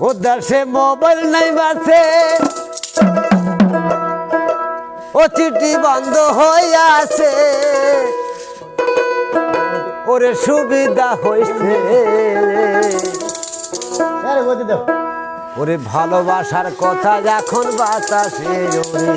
ও সে mobile নাই বাসে ও চিঠি বন্ধ হয়ে আছে ওরে সুবিধা হয়েছে ওরে ভালোবাসার কথা এখন বাতাসে ওরে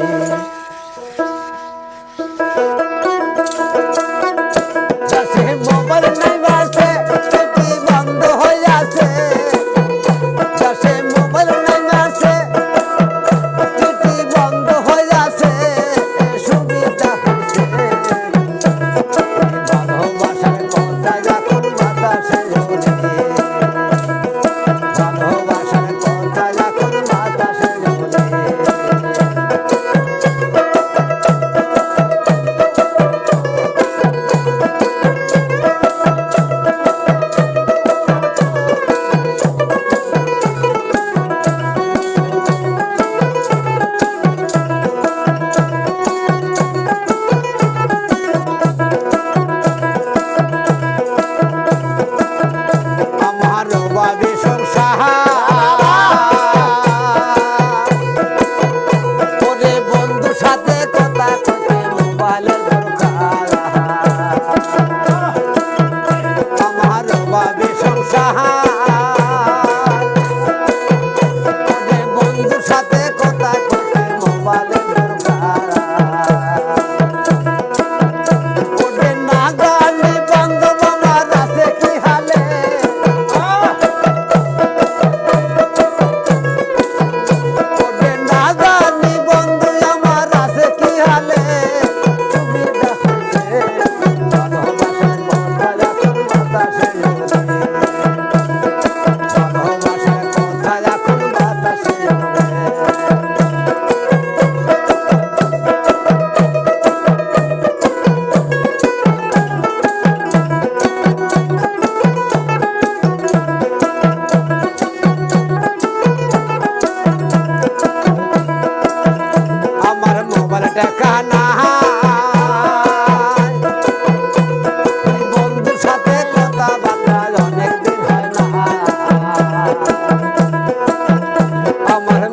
এখন বাতাসে ওরে ভালোবাসার high. i'm amar